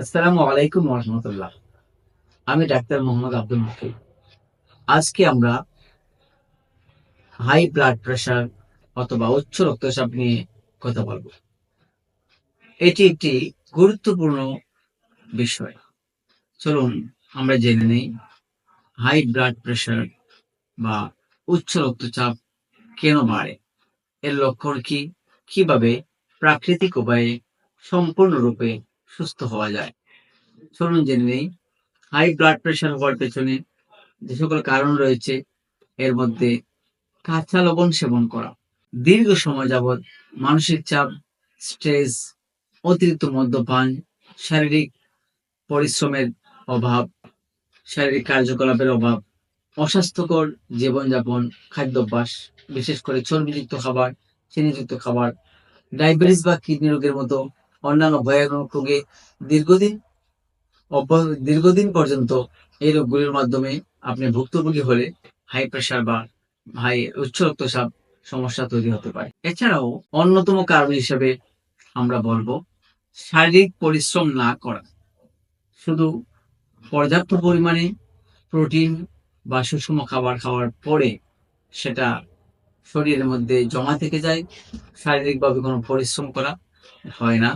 আসসালামু আলাইকুম রহমতুল্লাহ। আমি ডাক্তার মোহাম্মদ আব্দুল মুকিম আজকে আমরা হাই ব্লাড প্রেশার অথবা উচ্চ রক্তচাপ নিয়ে কথা বলব। এটি একটি গুরুত্বপূর্ণ বিষয়। চলুন, আমরা জেনে নেই হাই ব্লাড প্রেশার বা উচ্চ রক্তচাপ কেন বাড়ে? এর লক্ষণ কি? কীভাবে প্রাকৃতিক উপায়ে সম্পূর্ণরূপে সুস্থ হওয়া যায়। চলুন জেনে নেই হাই ব্লাড প্রেশার হওয়ার পেছনে যে সকল কারণ রয়েছে, এর মধ্যে কাঁচা লবণ সেবন করা। দীর্ঘ সময় যাবৎ মানসিক চাপ স্ট্রেস অতিরিক্ত মদ্যপান, শারীরিক পরিশ্রমের অভাব, শারীরিক কার্যকলাপের অভাব, অস্বাস্থ্যকর জীবনযাপন, খাদ্যাভ্যাস, বিশেষ করে চর্বিযুক্ত খাবার, চিনিযুক্ত খাবার ডায়াবেটিস বা কিডনি রোগের মতো অন্যান্য ভয়ানক রোগে দীর্ঘদিন দীর্ঘদিন পর্যন্ত এই রোগগুলির মাধ্যমে আপনি ভুক্তভোগী হলে হাই প্রেশার বা হাই উচ্চ রক্তচাপ সমস্যা তৈরি হতে পারে। এছাড়াও অন্যতম কারণ হিসেবে আমরা বলব শারীরিক পরিশ্রম না করা। শুধু পর্যাপ্ত পরিমাণে প্রোটিন বা সুষম খাবার খাওয়ার পরে সেটা শরীরের মধ্যে জমা থেকে যায়। শারীরিকভাবে কোনো পরিশ্রম করা হয় না।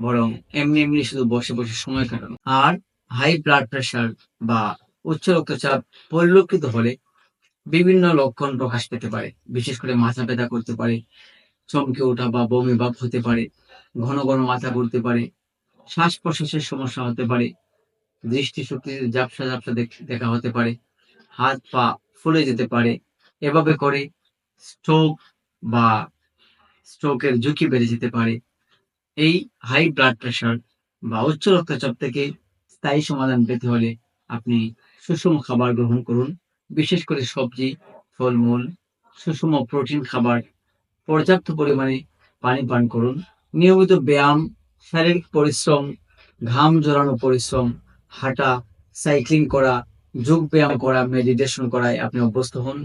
বরং এমনি এমনি শুধু বসে বসে সময় কাটানো। আর হাই ব্লাড প্রেশার বা উচ্চ রক্তচাপ পরিলক্ষিত হলে বিভিন্ন লক্ষণ প্রকাশ পেতে পারে। বিশেষ করে মাথা ব্যথা করতে পারে, চমকে ওঠা বা বমি ভাব হতে পারে, ঘন ঘন মাথা ঘুরতে পারে, শ্বাস প্রশ্বাসের সমস্যা হতে পারে, দৃষ্টিশক্তি ঝাপসা ঝাপসা দেখা হতে পারে, হাত পা ফুলে যেতে পারে। এভাবে করে স্ট্রোক বা স্ট্রোকের ঝুঁকি বেড়ে যেতে পারে। এই হাই ব্লাড প্রেশার বা উচ্চ রক্তচাপ থেকে স্থায়ী সমাধান পেতে হলে আপনি সুষম খাবার গ্রহণ করুন। বিশেষ করে সবজি, ফলমূল, সুষম প্রোটিন খাবার, পর্যাপ্ত পরিমাণে পানি পান করুন। নিয়মিত ব্যায়াম, শারীরিক পরিশ্রম, ঘাম জড়ানো পরিশ্রম, হাঁটা সাইক্লিং করা, যোগ ব্যায়াম করা মেডিটেশন করায় আপনি অভ্যস্ত হন।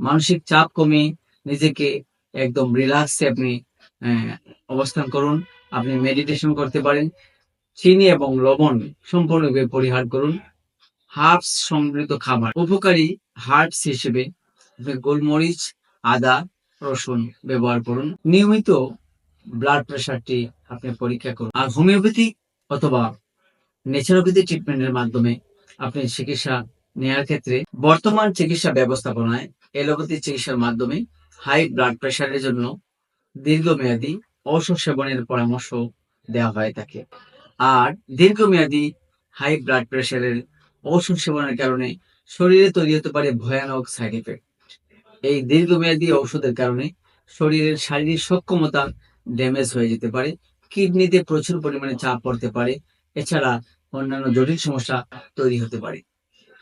মানসিক চাপ কমিয়ে নিজেকে একদম রিল্যাক্সে আপনি অবস্থান করুন। আপনি মেডিটেশন করতে পারেন। চিনি এবং লবণ সম্পূর্ণভাবে পরিহার করুন। হার্বস সমৃদ্ধ খাবার। উপকারী হার্বস হিসেবে আপনি গোলমরিচ, আদা, রসুন ব্যবহার করুন। নিয়মিত ব্লাড প্রেশারটি আপনি পরীক্ষা করুন। আর হোমিওপ্যাথি অথবা ন্যাচারোপ্যাথি ট্রিটমেন্টের মাধ্যমে আপনি চিকিৎসা নেওয়ার ক্ষেত্রে বর্তমান চিকিৎসা ব্যবস্থাপনায় এলোপ্যাথি চিকিৎসার মাধ্যমে হাই ব্লাড প্রেশারের জন্য দীর্ঘমেয়াদী ঔষধ সেবনের পরামর্শ দেওয়া হয় তাকে। আর দীর্ঘমেয়াদী হাই ব্লাড প্রেশারের ঔষধ সেবনের কারণে শরীরে তৈরি হতে পারে ভয়ানক সাইড এফেক্ট এই দীর্ঘমেয়াদী ঔষধের কারণে শরীরের শারীরিক সক্ষমতা ড্যামেজ হয়ে যেতে পারে, কিডনিতে প্রচুর পরিমাণে চাপ পড়তে পারে, এছাড়া অন্যান্য জটিল সমস্যা তৈরি হতে পারে।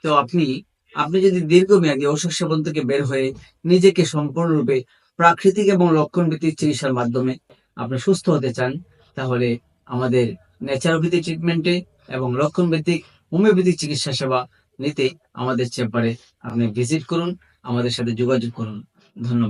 তো আপনি আপনি যদি দীর্ঘমেয়াদী ঔষধ সেবন থেকে বের হয়ে নিজেকে সম্পূর্ণরূপে প্রাকৃতিক এবং লক্ষণ ভিত্তিক চিকিৎসার মাধ্যমে আপনি সুস্থ হতে চান, তাহলে আমাদের ন্যাচারোপ্যাথি ট্রিটমেন্টে এবং লক্ষণ ভিত্তিক হোমিওপ্যাথিক চিকিৎসা সেবা নিতে আমাদের চেম্বারে আপনি ভিজিট করুন, আমাদের সাথে যোগাযোগ করুন। ধন্যবাদ।